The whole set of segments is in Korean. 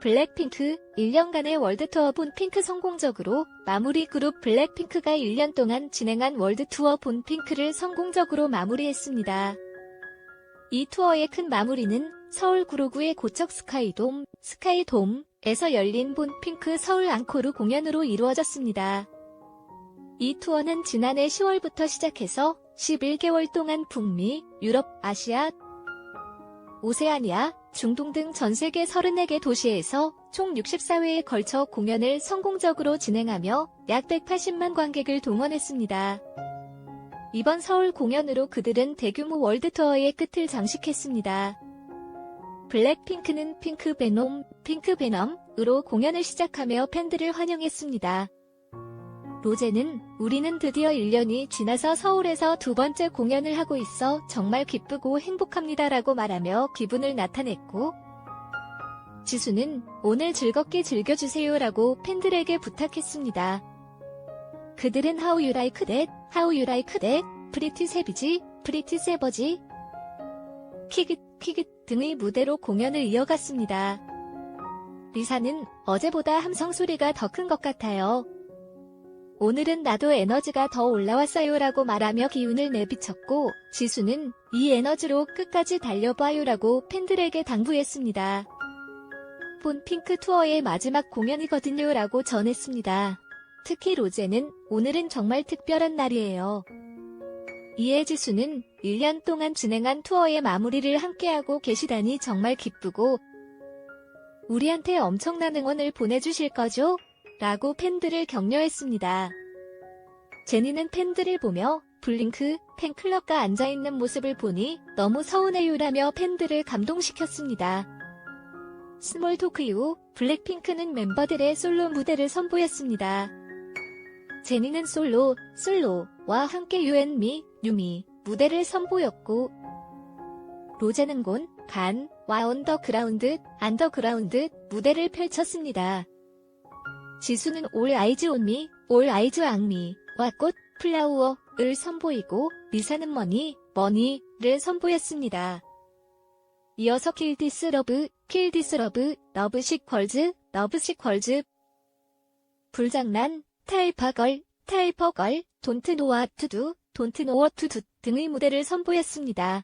블랙핑크 1년간의 월드투어 본 핑크 성공적으로 마무리 그룹 블랙핑크가 1년 동안 진행한 월드투어 본 핑크를 성공적으로 마무리했습니다. 이 투어의 큰 마무리는 서울 구로구의 고척 스카이돔, 스카이돔에서 열린 본 핑크 서울 앙코르 공연으로 이루어졌습니다. 이 투어는 지난해 10월부터 시작해서 11개월 동안 북미, 유럽, 아시아, 오세아니아, 중동 등 전 세계 34개 도시에서 총 64회에 걸쳐 공연을 성공적으로 진행하며 약 180만 관객을 동원했습니다. 이번 서울 공연으로 그들은 대규모 월드투어의 끝을 장식했습니다. 블랙핑크는 핑크 베놈, 핑크 베넘으로 공연을 시작하며 팬들을 환영했습니다. 로제는 우리는 드디어 1년이 지나서 서울에서 두 번째 공연을 하고 있어 정말 기쁘고 행복합니다 라고 말하며 기분을 나타냈고 지수는 오늘 즐겁게 즐겨주세요 라고 팬들에게 부탁했습니다. 그들은 How You Like That, How You Like That, 프리티 세비지, 프리티 세버지, 키귿, 키귿 등의 무대로 공연을 이어갔습니다. 리사는 어제보다 함성 소리가 더 큰 것 같아요. 오늘은 나도 에너지가 더 올라왔어요 라고 말하며 기운을 내비쳤고 지수는 이 에너지로 끝까지 달려봐요 라고 팬들에게 당부했습니다. 본 핑크 투어의 마지막 공연이거든요 라고 전했습니다. 특히 로제는 오늘은 정말 특별한 날이에요. 이에 지수는 1년 동안 진행한 투어의 마무리를 함께하고 계시다니 정말 기쁘고 우리한테 엄청난 응원을 보내주실 거죠? 라고 팬들을 격려했습니다. 제니는 팬들을 보며 블링크 팬클럽과 앉아있는 모습을 보니 너무 서운해요라며 팬들을 감동시켰습니다. 스몰 토크 이후 블랙핑크는 멤버들의 솔로 무대를 선보였습니다. 제니는 솔로, 솔로와 함께 유앤미, 유미 무대를 선보였고 로제는 곤, 간, 와 언더그라운드, 안더그라운드 무대를 펼쳤습니다. 지수는 올 아이즈 온미, 올 아이즈 앙미 와 꽃, 플라우어를 선보이고 리사는 머니, 머니를 선보였습니다. 이어서 킬디스 러브, 킬디스 러브, 러브식 걸즈, 러브식 걸즈, 불장난, 타이파걸, 타이퍼걸, 돈트 노아 투두, 돈트 노어 투두 등의 무대를 선보였습니다.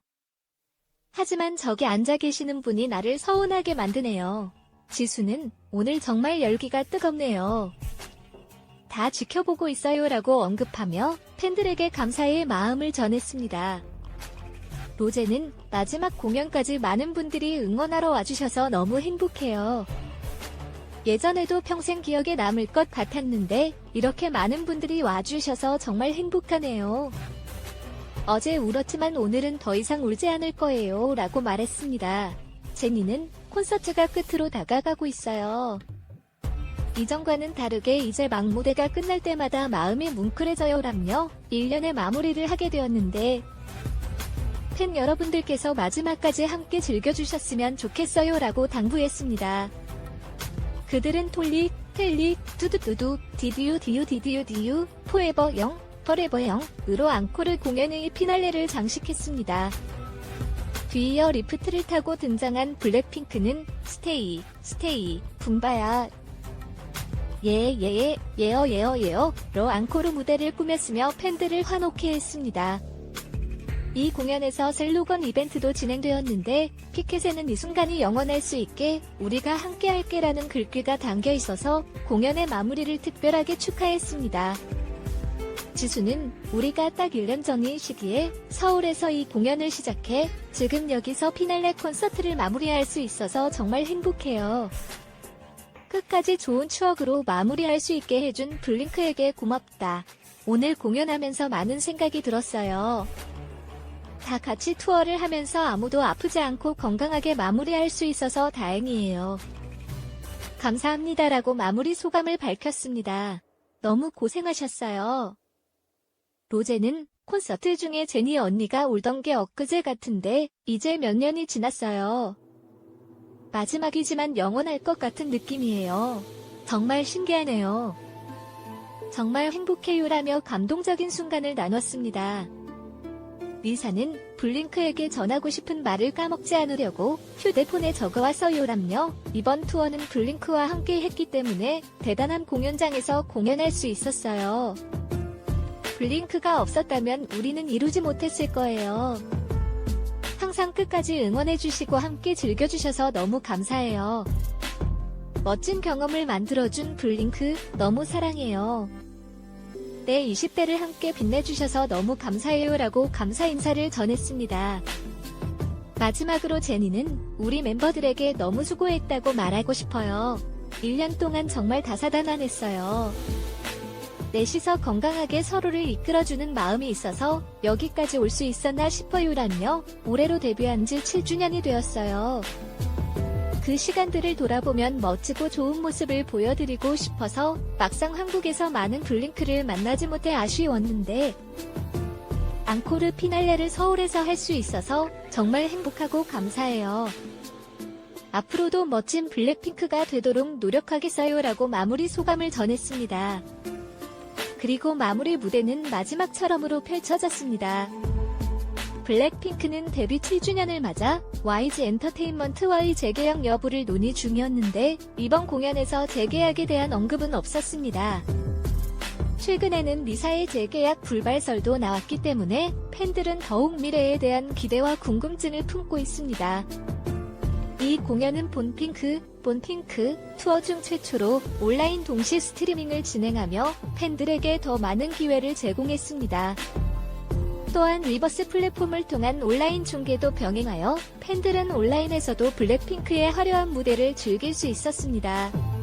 하지만 저기 앉아 계시는 분이 나를 서운하게 만드네요. 지수는 오늘 정말 열기가 뜨겁네요. 다 지켜보고 있어요 라고 언급하며 팬들에게 감사의 마음을 전했습니다. 로제는 마지막 공연까지 많은 분들이 응원하러 와주셔서 너무 행복해요. 예전에도 평생 기억에 남을 것 같았는데 이렇게 많은 분들이 와주셔서 정말 행복하네요. 어제 울었지만 오늘은 더 이상 울지 않을 거예요 라고 말했습니다. 제니는 콘서트가 끝으로 다가가고 있어요. 이전과는 다르게 이제 막 무대가 끝날 때마다 마음이 뭉클해져요라며 1년의 마무리를 하게 되었는데 팬 여러분들께서 마지막까지 함께 즐겨주셨으면 좋겠어요 라고 당부했습니다. 그들은 톨릭, 텔릭, 두두두두, 디디유 디유 디디유 디유, 포에버 영, 퍼레버 영으로 앙코르 공연의 피날레를 장식했습니다. 뒤이어 리프트를 타고 등장한 블랙핑크는 스테이, 스테이, 붐바야, 예, 예, 예어, 예어, 예어 로 앙코르 무대를 꾸몄으며 팬들을 환호케 했습니다. 이 공연에서 슬로건 이벤트도 진행되었는데 피켓에는 이 순간이 영원할 수 있게 우리가 함께 할게라는 글귀가 담겨 있어서 공연의 마무리를 특별하게 축하했습니다. 지수는 우리가 딱 1년 전인 시기에 서울에서 이 공연을 시작해 지금 여기서 피날레 콘서트를 마무리할 수 있어서 정말 행복해요. 끝까지 좋은 추억으로 마무리할 수 있게 해준 블링크에게 고맙다. 오늘 공연하면서 많은 생각이 들었어요. 다 같이 투어를 하면서 아무도 아프지 않고 건강하게 마무리할 수 있어서 다행이에요. 감사합니다라고 마무리 소감을 밝혔습니다. 너무 고생하셨어요. 로제는 콘서트 중에 제니 언니가 울던 게 엊그제 같은데 이제 몇 년이 지났어요. 마지막이지만 영원할 것 같은 느낌이에요. 정말 신기하네요. 정말 행복해요라며 감동적인 순간을 나눴습니다. 리사는 블링크에게 전하고 싶은 말을 까먹지 않으려고 휴대폰에 적어왔어요람요. 이번 투어는 블링크와 함께 했기 때문에 대단한 공연장에서 공연할 수 있었어요. 블링크가 없었다면 우리는 이루지 못했을 거예요. 항상 끝까지 응원해주시고 함께 즐겨주셔서 너무 감사해요. 멋진 경험을 만들어준 블링크 너무 사랑해요. 내 20대를 함께 빛내주셔서 너무 감사해요 라고 감사 인사를 전했습니다. 마지막으로 제니는 우리 멤버들에게 너무 수고했다고 말하고 싶어요. 1년 동안 정말 다사다난했어요. 넷이서 건강하게 서로를 이끌어주는 마음이 있어서 여기까지 올 수 있었나 싶어요란요. 올해로 데뷔한 지 7주년이 되었어요. 그 시간들을 돌아보면 멋지고 좋은 모습을 보여드리고 싶어서 막상 한국에서 많은 블링크를 만나지 못해 아쉬웠는데 앙코르 피날레를 서울에서 할 수 있어서 정말 행복하고 감사해요. 앞으로도 멋진 블랙핑크가 되도록 노력하겠어요 라고 마무리 소감을 전했습니다. 그리고 마무리 무대는 마지막처럼으로 펼쳐졌습니다. 블랙핑크는 데뷔 7주년을 맞아 YG 엔터테인먼트와의 재계약 여부를 논의 중이었는데 이번 공연에서 재계약에 대한 언급은 없었습니다. 최근에는 리사의 재계약 불발설도 나왔기 때문에 팬들은 더욱 미래에 대한 기대와 궁금증을 품고 있습니다. 이 공연은 본핑크, 본핑크 투어 중 최초로 온라인 동시 스트리밍을 진행하며 팬들에게 더 많은 기회를 제공했습니다. 또한 위버스 플랫폼을 통한 온라인 중계도 병행하여 팬들은 온라인에서도 블랙핑크의 화려한 무대를 즐길 수 있었습니다.